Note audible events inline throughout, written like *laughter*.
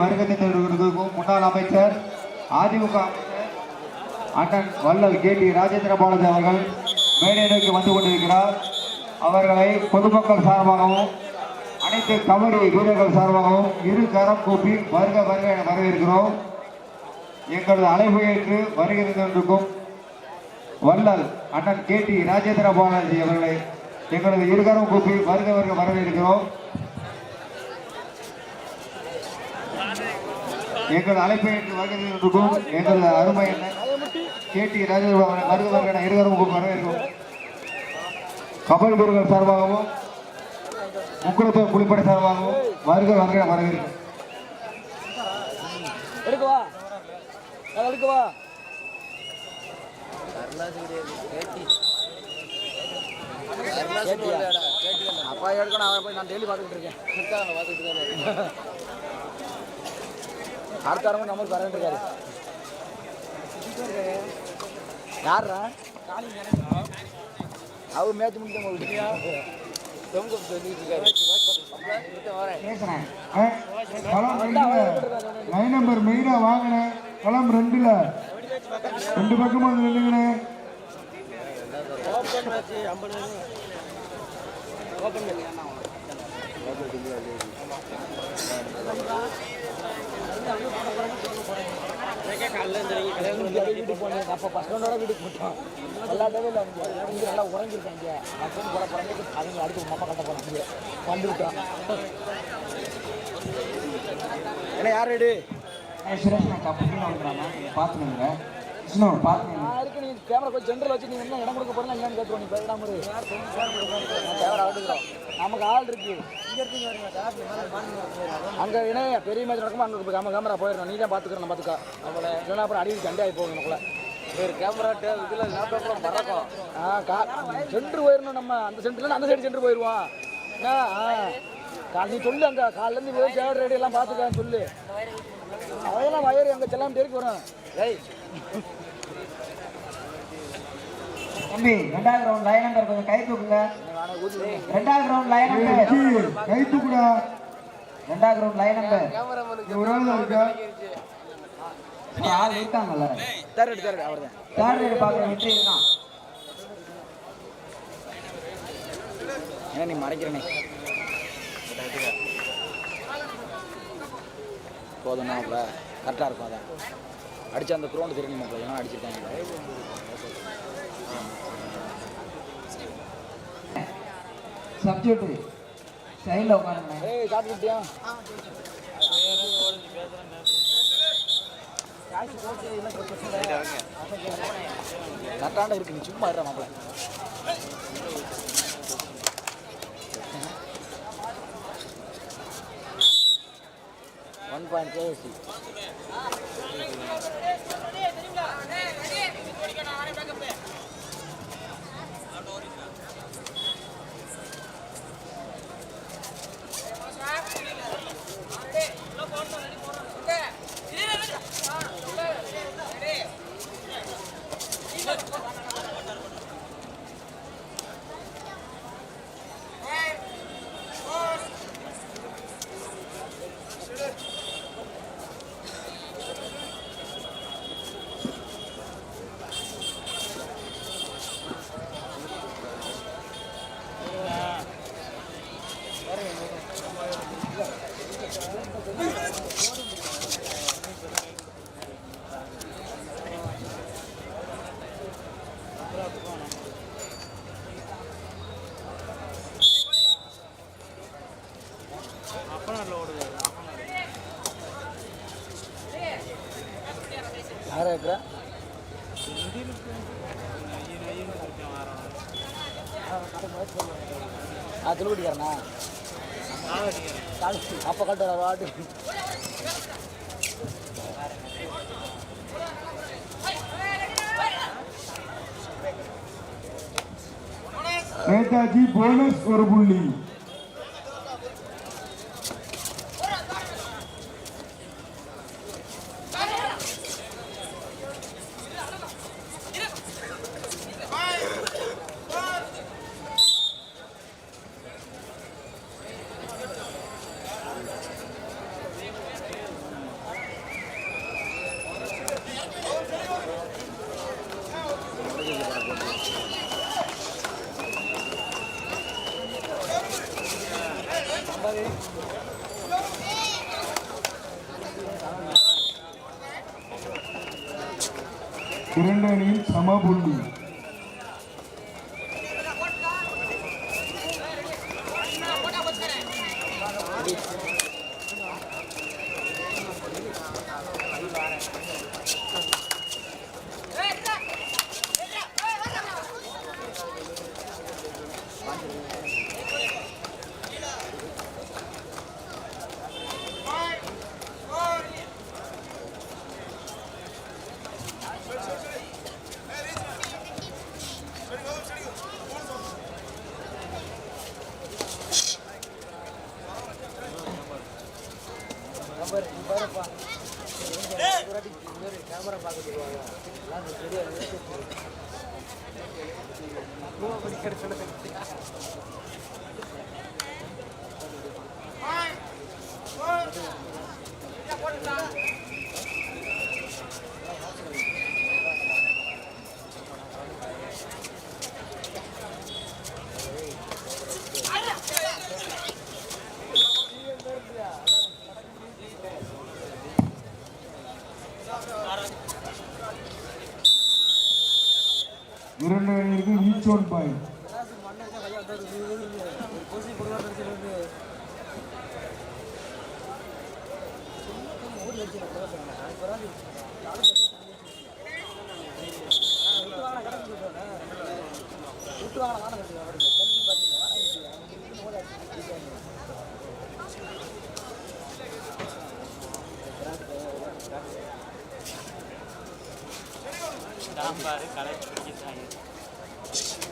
வருகை முன்னாள் அமைச்சர் அதிமுக அண்ணன் வள்ளல் கே டி ராஜேந்திர பாலாஜி அவர்கள் மேடை நோக்கி வந்து கொண்டிருக்கிறார். அவர்களை பொதுமக்கள் சார்பாகவும் அனைத்து கபடி வீரர்கள் சார்பாகவும் இரு கரம் கூப்பி வருக வருக என வரவேற்கிறோம். எங்களது அழைப்பு ஏற்று வருகை வல்லல் வள்ளல் அண்ணன் கே டி ராஜேந்திர பாலாஜி அவர்களை எங்களது இருகரம் கூப்பி வருக வருக வரவேற்கிறோம். எங்களது அழைப்பை ஏற்று வருகை தந்திருக்கும் எங்களது அருமை அண்ணன் கே டி ராஜேந்திர பாலாஜி வருக வருக என இருகரம் கூப்பி வரவேற்கிறோம் கபல் வீரர்கள் சார்பாகவும் முக்குளத்தூர் புலிப்படை சார்பாகவும் வருக வருக என வரவேற்கிறோம் எடுக்கவா அதை எடுக்கவா அப்பா எடுக்கணும் அவன் போய் நான் டெய்லி பார்த்துக்கிட்டு இருக்கேன். *laughs* அடுத்த வாரம் நம்மளுக்கு வரேன் இருக்காரு. யாரா அவர் மேட்ச் முடிக்க பேசுறேன். லைன் நம்பர் மெயினா வாங்கினேன் களம் ரெண்டுல. ரெண்டு பக்கமும் வந்து வீட்டுக்கு போனேன் அப்போ பசங்களோட வீட்டுக்கு போட்டோம் விளாட்டவே இல்லை அவங்க இங்கே நல்லா உறங்கிருக்காங்க மக்கள் போட பிறகு அவங்க அடுத்து உங்க அம்மா கட்ட போனாங்க என்ன யார் ரெடி சுரேஷ் நான் கப்பல் பார்த்துக்கோங்க இருக்கு நீ கேமரா கொஞ்சம் சென்டரில் வச்சு நீ என்ன இடம் கொடுக்க போறேன் என்னன்னு கேட்டுருவோம் நீ. நான் கேமரா ஆட்டுக்கிறோம் நமக்கு ஆள் இருக்கு. அங்க இணைய பெரிய மேட்ச் நடக்குமா அங்கே கேமரா கேமரா போயிடணும். நீ தான் பார்த்துக்கிறேன் நான் பார்த்துக்கா அவளை இல்லைன்னா அப்புறம் அடிக்கடி சண்டை ஆகி போகும் நமக்குள்ள. ஒரு கேமரா இதில் லேப்டாப்பில் பறக்கும் ஆ கா சென்டர் போயிடணும் நம்ம. அந்த சென்டர்ல அந்த சைடு சென்டர் போயிடுவோம் என்ன? ஆ. கால் நீ சொல்லு அங்கே. காலிலேருந்து வெறும் சேவல் ரேடி எல்லாம் பார்த்துக்க சொல்லு. அதெல்லாம் வயர் அங்கே செல்லாம் தெருக்கு வரும் ஏய் தம்பி ரெண்டாவது ரவுண்ட் லைன் நம்பர் கொஞ்சம் கை தூக்குங்க. ரெண்டாவது ரவுண்ட் லைன் நம்பர் கை தூக்குடா. ரெண்டாவது ரவுண்ட் லைன் நம்பர் ஒரு ஆள் இருக்கா? ஆள் இருக்காங்கல்ல. தேர்ட் தேர்ட் அவர் தான் தேர்ட் ரைடு பார்க்குற வெற்றி இருக்கான் ஏன்னா நீ மறைக்கிறனே. போதும் மாப்பிள கரெக்டாக இருக்கும் அதான் அடிச்ச அந்த குரோண்டு தெரியும் மாப்பிள ஏன்னா அடிச்சிருக்காங்க. சப்ஜெக்ட். சைடில் சாப்பிட்டுட்டியா கரெக்டான இருக்கு நீ சும்மா இருடா மாப்பிள ஒன் பாயிண்ட் கேஎஸ்சி யாரா ஆ அப்போ கட்டுற வாட்டு. நேதாஜி போனஸ் ஒரு புள்ளி.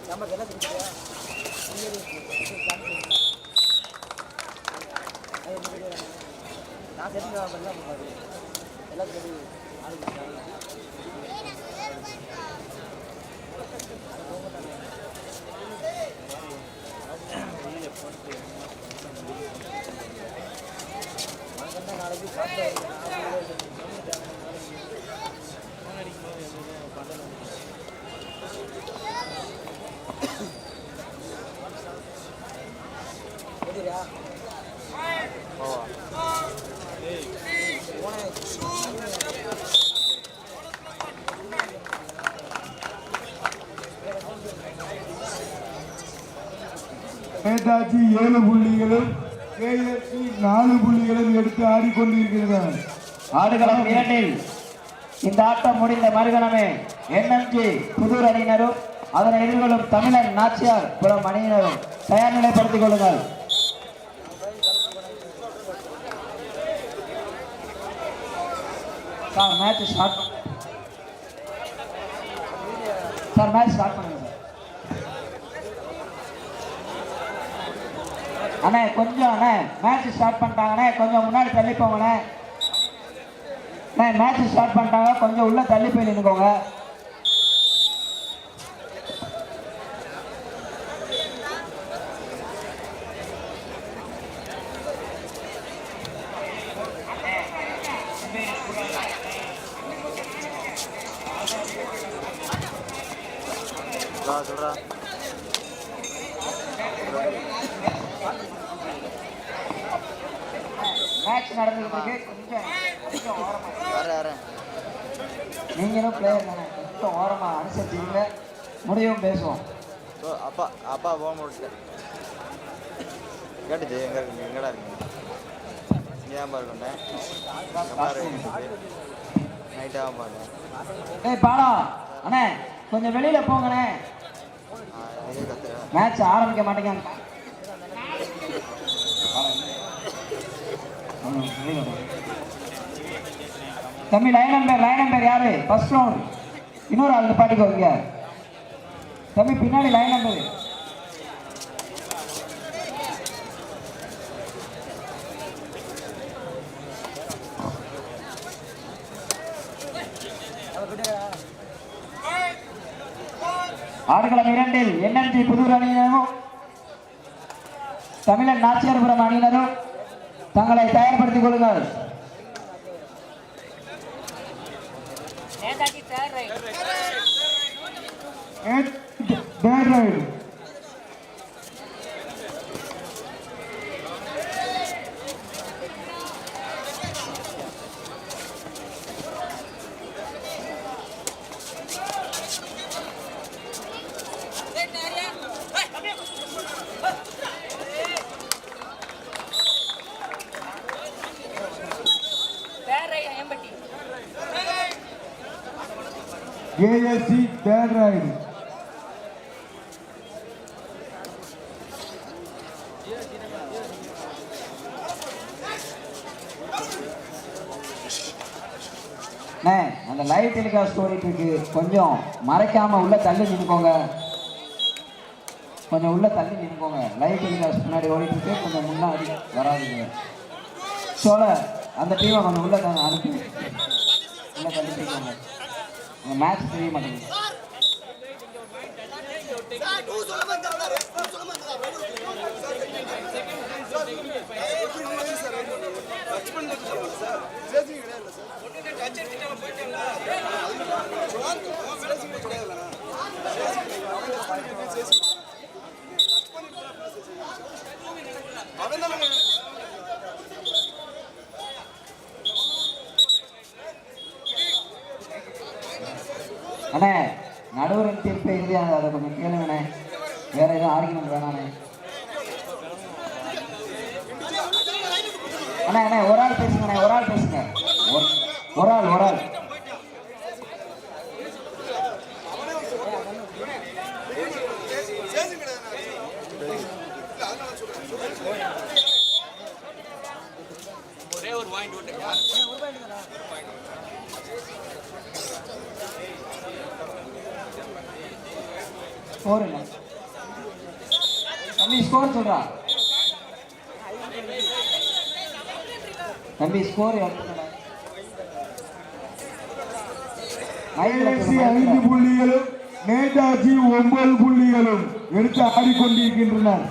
நம்ம என்ன தெரியுது நான் செட்டிங் பண்ணி தான் போகாது எல்லாம் சரி. நாளைக்கு எதிரியா நேதாஜி ஏழு புள்ளிகளும் கேஎஸ்சி நாலு புள்ளிகளும் எடுத்து ஆடிக்கொண்டிருக்கிறார் ஆடுகளம் இரண்டில் இந்த ஆட்டம் முடிந்த மறுகணமே என்எம்ஜி புதூர் அணியினரும் அதனை எதிர்கொள்ளும் தமிழன் நாச்சியார் புறம் அணியினரும். தயார் நிலைப்படுத்திக் கொள்ளுங்கள். Sir match start sir match start பண்ணுங்க சார் அண்ணே கொஞ்சம் அண்ணே மேட்ச் ஸ்டார்ட் பண்ணிட்டாங்கண்ணே கொஞ்சம் முன்னாடி தள்ளி போங்கண்ணே அண்ணே மேட்ச் ஸ்டார்ட் பண்ணிட்டாங்க கொஞ்சம் உள்ளே தள்ளி போய் நின்றுக்கோங்க சொல்றா மேட்ச் நடந்துகிட்டு இருக்கு கொஞ்சம் கொஞ்சம் ஓரமா வரேன் வரேன் நீங்களும் பிளேயர் தானே. கொஞ்சம் ஓரமா அனுசரிச்சுங்க முடிவும் பேசுவோம். ஸோ அப்பா அப்பா போக முடிச்சிட்டேன். கேட்டுச்சு எங்கே இருக்குங்க? எங்கடா இருக்குங்க? இங்கே தான் பாருக்கண்டேன் நைட்டாக பாருங்க. ஏய் பாலா அண்ணே கொஞ்சம் வெளியில போங்கண்ணே. மேட்ச் ஆரம்பிக்க மாட்டேங்க தம்பி லைன் நம்பர் லைன் நம்பர் யாரு? ஃபர்ஸ்ட் ரவுண்ட் இன்னொரு ஆள் நிப்பாட்டிக்கோங்க தம்பி பின்னாடி லைன் நம்பர் ஆடுகளம் இரண்டில் என்என்ஜி புதூர் அணியினரும் தமிழன் நாச்சியார்புரம் அணியினரும் தங்களை தயார்படுத்திக் கொள்ளுங்கள். Bad raid Ayyampatti ASC third raid அண்ணே அந்த லைவ் டெலிகாஸ்ட் ஸ்டோரிக்கு கொஞ்சம் மறைக்காம உள்ள தள்ளி நின்றுக்கோங்க கொஞ்சம் உள்ள தள்ளி நின்றுக்கோங்க லைவ் டெலிகாஸ்ட் முன்னாடி ஓடிட்டு கொஞ்சம் முன்னாடி வராதுங்க சோழ அந்த டீமை கொஞ்சம் உள்ள தாங்க அனுப்பி உள்ள தள்ளி அந்த மேட்ச் தெரிய மாட்டேங்குது அண்ணே நடுவரின் தீர்ப்பை இறுதியானது அதை கொஞ்சம் கேளுங்கண்ணே வேற எதுவும் ஆர்குமெண்ட் வேணாண்ணே அண்ணா. அண்ணே ஒரு ஆள் பேசுங்கண்ணே ஒரு ஆள் பேசுங்க. ஒரு- ஒரு ஆள் ஒரு ஆள் ஸ்கோர் என்ன தம்பி ஸ்கோர் சொல்றா தம்பி ஸ்கோர் ஏஎஸ்சி ஐந்து புள்ளிகளும் நேதாஜி ஒன்பது புள்ளிகளும் எடுத்து ஆடிக்கொண்டிருக்கின்றனர்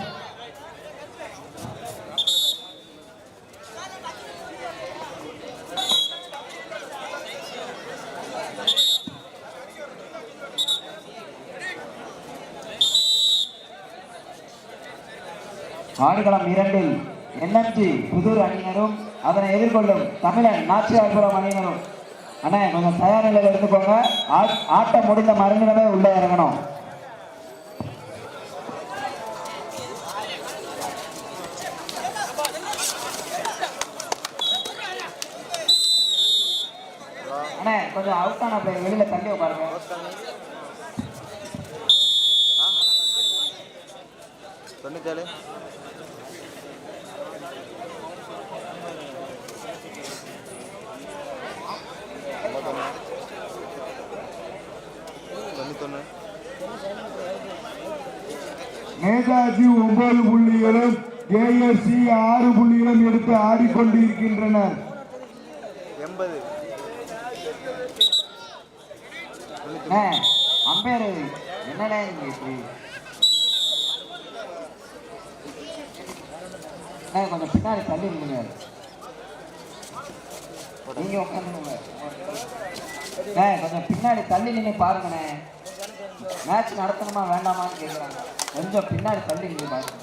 ஆடுகளம் இரண்டில் என்எம்ஜி புதூர் அணியினரும் அதனை எதிர்கொள்ளும் தமிழன் நாச்சியார்புரம் அணியினரும். அண்ணே கொஞ்சம் தயார் நிலையில் இருந்துக்கோங்க. ஆட்- ஆட்டம் முடிந்த மறுநிலமே உள்ளே இறங்கணும் அண்ணே அவுட்டான பிளேயர் வெளியில தள்ளி உட்காருங்க. தொண்ணூத்தேழு நேதாஜி ஒன்பது புள்ளிகளும் ஏஎஸ்சி ஆறு புள்ளிகளும் எடுத்து ஆடிக்கொண்டிருக்கின்றனர். எண்பது அண்ணே அம்பேர் என்னண்ணே நீங்க இப்படி? அண்ணே கொஞ்சம் பின்னாடி தள்ளி நில்லுங்க. நீங்க உட்காந்துங்க கொஞ்சம் பின்னாடி தள்ளி நின்று பாருங்கண்ணே மேட்ச் நடத்தணுமா வேண்டாமான்னு கேட்குறாங்க கொஞ்சம் பின்னாடி தள்ளி நின்று பாருங்க.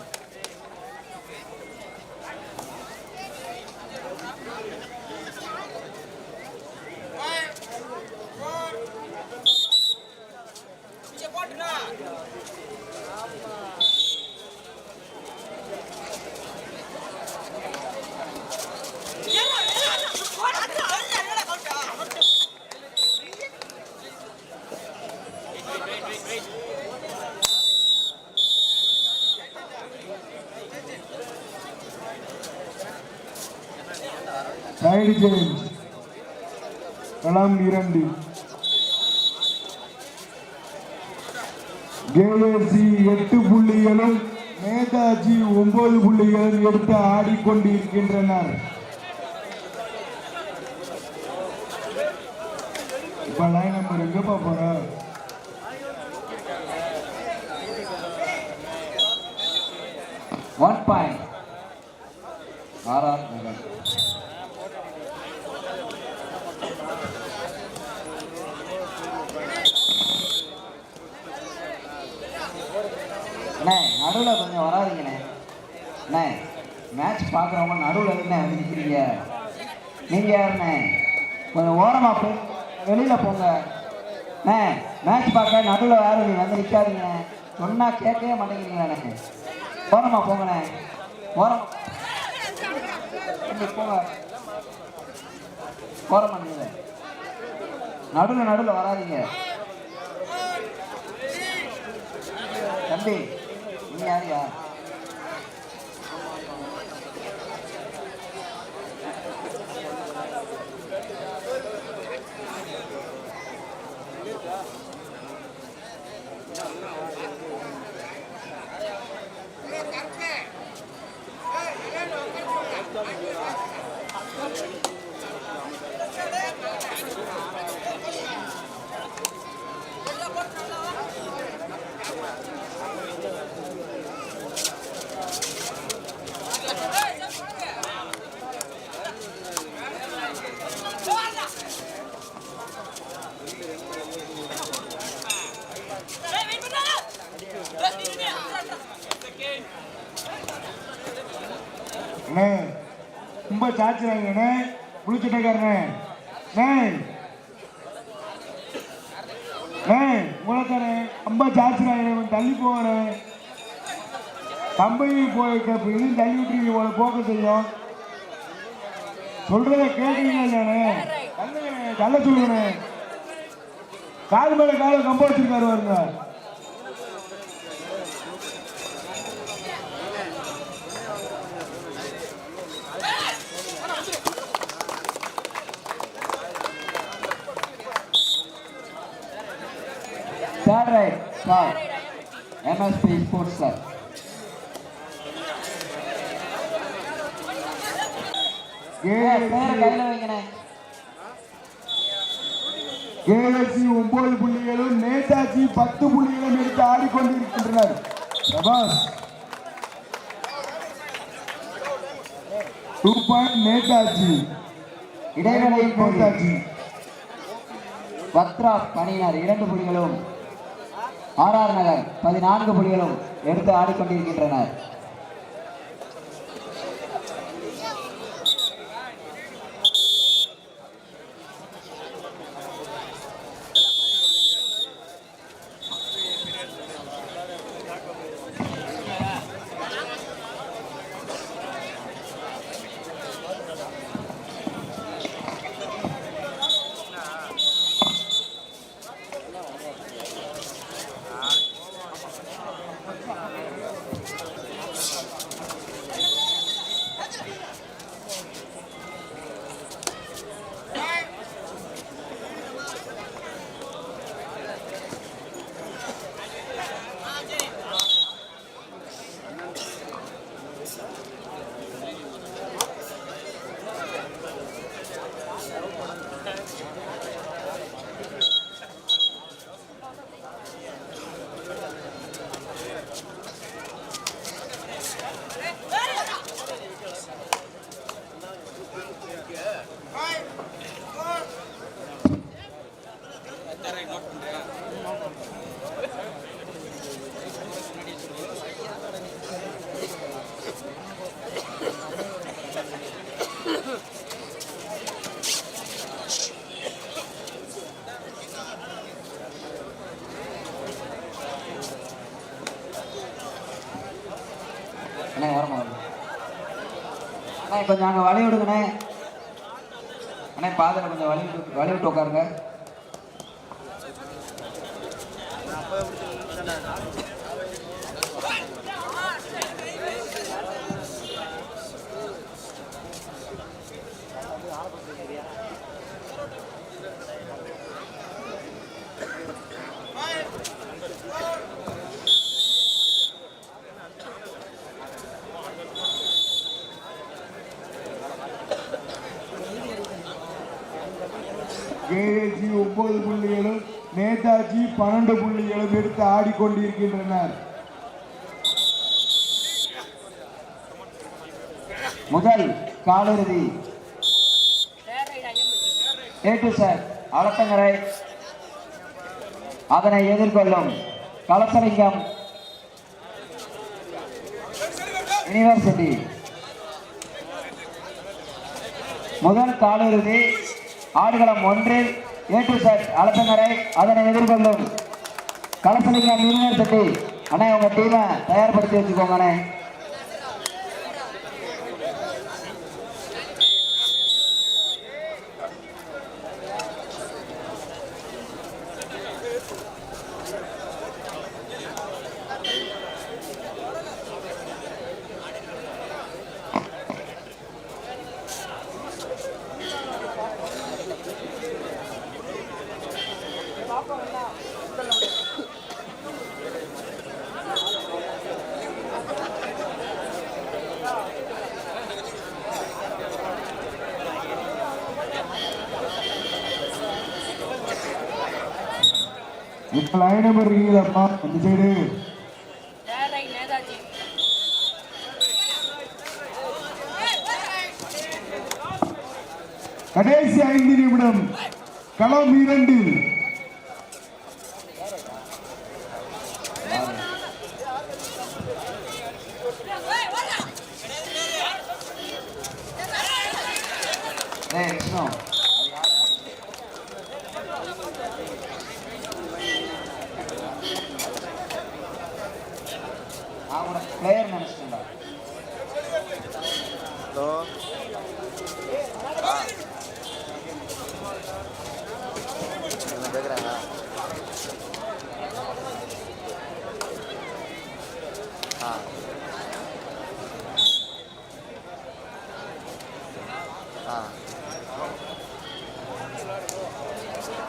சைடு சேஞ்ச் களம் இரண்டு. கேஎஸ்சி எட்டு புள்ளிகளும் நேதாஜி ஒன்பது புள்ளிகளும் எடுத்து ஆடிக்கொண்டிருக்கின்றனர் இப்ப லைன் நம்பர் எங்கப்பா போற ஒன் பாயிண்ட் ஆர்ஆர் நகர் அண்ணே நடுவில் கொஞ்சம் வராதீங்கண்ணே அண்ணே மேட்ச் பார்க்குறவங்க நடுவில் இருந்து வந்து நிற்கிறீங்க நீங்கள் யாருண்ணே கொஞ்சம் ஓரமாக போய் வெளியில் போங்க. அண்ணே மேட்ச் பார்க்க நடுவில் யாரும் நீ வந்து நிற்காதீங்க சொன்னால் கேட்கவே மாட்டேங்கிறீங்களா எனக்கு. ஓரமாக போங்கண்ணே. ஓரம் போங்க. ஓரமா நில்லுங்க நடுவில் நடுவில் வராதீங்க. தம்பி நீ யார் யார் ரொம்ப சாச்சுறாங்க அண்ணே குளிச்சுட்டக்காரண்ணே அண்ணே அண்ணே ரொம்ப சாச்சுறாங்க கொஞ்சம் தள்ளி போவானே. கம்பெனி போய் இது தள்ளி விட்டுருக்கீங்க உங்களை போக்க செய்யும் சொல்றத கேட்குறீங்க இல்லையாண்ணே? தள்ள சொல்லுங்கண்ணே. கால் மேல கால கம்ப வச்சிருக்காரு third raid sir MSP sports sir KSC ஒன்பது புள்ளிகளும் நேதாஜி பத்து புள்ளிகளும் எடுத்து ஆடிக்கொண்டிருக்கின்றனர். சபாஸ் டூ பாயிண்ட் நேதாஜி. இடைவேளை நேதாஜி. பத்ரா பணியினர் இரண்டு புள்ளிகளும் ஆர்ஆர் நகர் பதினான்கு புள்ளிகளும் எடுத்து ஆடிக்கொண்டிருக்கின்றனர். கொஞ்சம் அங்கே வழி விடுங்கண்ணே. அண்ணே பாதையில் கொஞ்சம் வழி விட்டு வழி விட்டு உட்காருங்க. கேஎஸ்சி ஒன்பது புள்ளிகளும் நேதாஜி பன்னெண்டு புள்ளிகளும் எடுத்து ஆடிக்கொண்டிருக்கின்றனர். முதல் காலிறுதி. ஏ சார் அளத்தங்கரை அதனை எதிர்கொள்ளும் கலசலிங்கம். யூனிவர்சிட்டி. முதல் காலிறுதி. ஆடுகளம் ஒன்றில் ஏ டு செட் அதனை எதிர்கொள்ளும். கலசலிங்கம் யூனிவர்சிட்டி. அண்ணே உங்க டீமை தயார்படுத்தி வச்சுக்கோங்க அண்ணே இப்போ லைன் நம்பர் இருக்கீங்களப்பா அந்த சைடு. கடைசி ஐந்து நிமிடம் களம் இரண்டு என்ன கேட்குறாங்க ஆ? ஆ.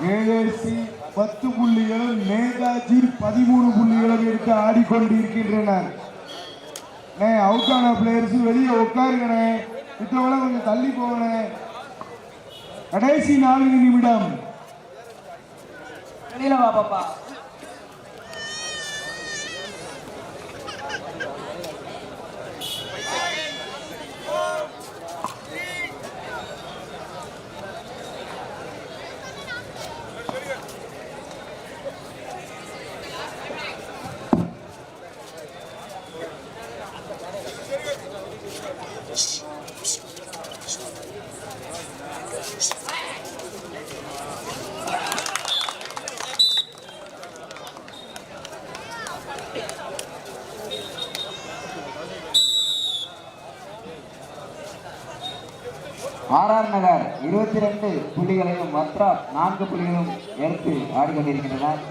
ஏஎஸ்சி பத்து புள்ளிகளும் நேதாஜி பதிமூணு புள்ளிகளும் எடுத்து ஆடிக்கொண்டிருக்கின்றனர் அவுட் ஆன பிளேயர்ஸ் வெளியே உட்காருங்கண்ணே. மித்தவங்கள கொஞ்சம் தள்ளி போகணே. கடைசி நான்கு நிமிடம். வெளியில வா பாப்பா ஆர்ஆர் நகர் இருபத்தி புள்ளிகளையும் மத்ரா நான்கு புள்ளிகளும் எடுத்து ஆடிக்கொண்டிருக்கின்றனர்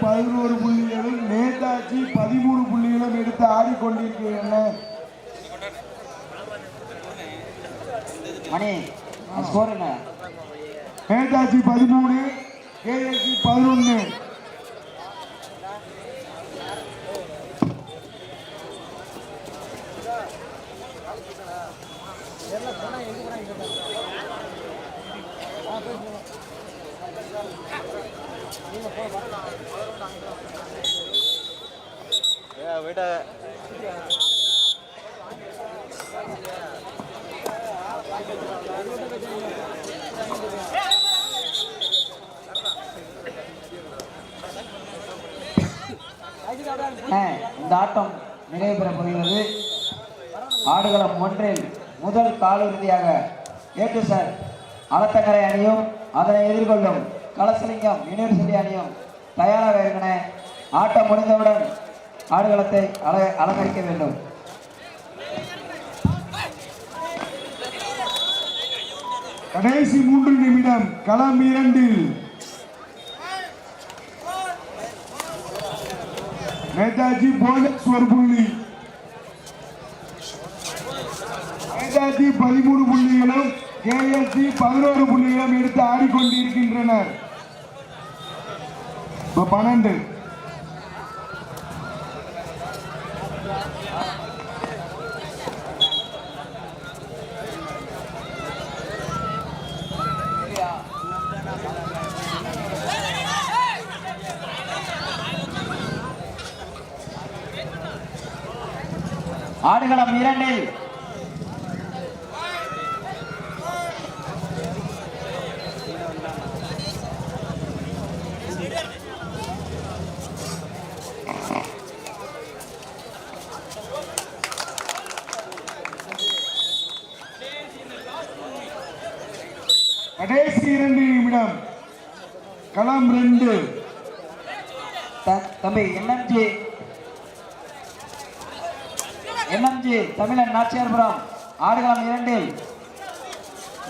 பதினோரு புள்ளிகளும் நேதாஜி பதிமூணு புள்ளிகளும் எடுத்து ஆடிக்கொண்டிருக்கின்றன. மணி ஸ்கோர் என்ன? நேதாஜி பதிமூணு கேஎஸ்சி பதினொன்று ஏ என அண்ணே, இந்த ஆட்டம் நிறைவு பெற போகிறது ஆடுகளம் ஒன்றில் முதல் காலிறுதியாக ஏற்று சார். அலத்தங்கரை அணியும் அதனை எதிர்கொள்ளும் கலசலிங்கம் யூனிவர்சிட்டி அணியும் தயாராக இருக்கின ஆட்டம் முடிந்தவுடன் ஆடுகளத்தை அல அலங்கரிக்க வேண்டும். கடைசி மூன்று நிமிடம் களம் இரண்டில் நேதாஜி போனஸ் புள்ளி நேதாஜி பதிமூணு புள்ளிகளும் கேஎஸ்சி பதினோரு புள்ளிகளும் எடுத்து ஆடிக்கொண்டிருக்கின்றனர் பன்னெண்டு ஆடுகளம் இரண்டில் கடைசி இரண்டு நிமிடம் களம் ரெண்டு த- தம்பி என்எம்ஜி என்எம்ஜி தமிழன் நாச்சியார்புரம் ஆடுகளம் இரண்டில்.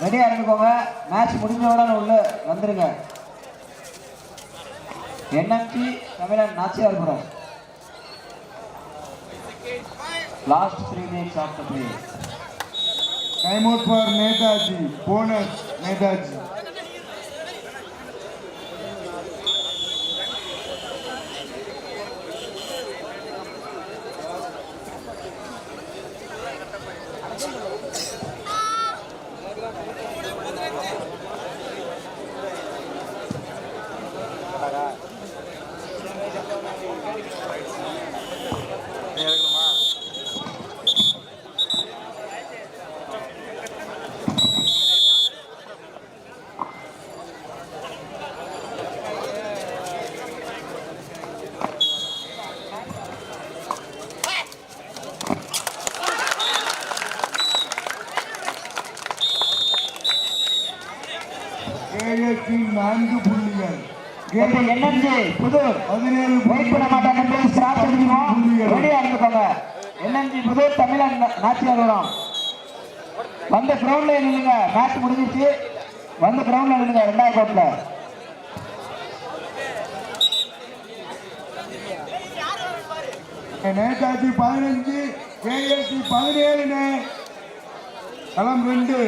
ரெடியாக இருந்துக்கோங்க. மேட்ச் முடிஞ்ச உள்ள வந்துருங்க. NMT Tamilan Nachiyarpuram. Last three minutes of the play time out for Netaji bonus Netaji நீ எடுக்கணுமா கேஎஸ்சி நான்கு புள்ளிகள் இப்போ என்எம்சி புதூர் பதினேழு வெயிட் பண்ண மாட்டாங்க போய் ஸ்டார்ட் அடிக்கணும் ரெடியாக இருந்துக்கோங்க என்எம்சி புதூர் தமிழன் நாச்சியார்புரம் வந்த கிரவுண்ட்ல நில்லுங்க. மேட்ச் முடிஞ்சிச்சு. வந்த கிரவுண்ட்ல நில்லுங்க. ரெண்டாவது கோட்ல நேதாஜி பதினஞ்சு கேஎஸ்சி பதினேழுன்னு. களம் ரெண்டு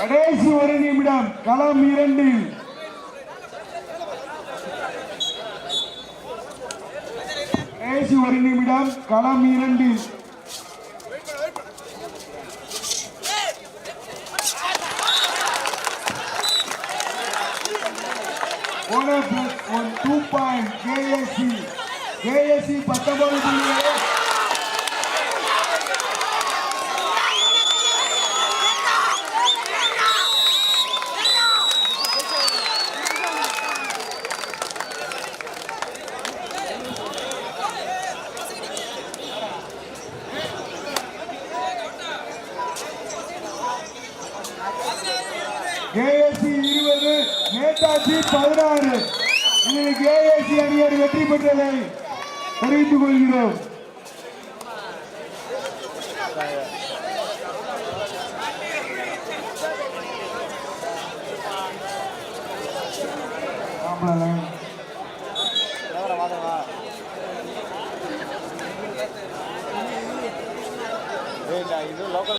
கடைசி மைதானம் களம் இரண்டில் கடைசி ஒரு நிமிடம் களம் இரண்டில் Owner two one two point KSC KSC பத்தொன்பது புள்ளிகள்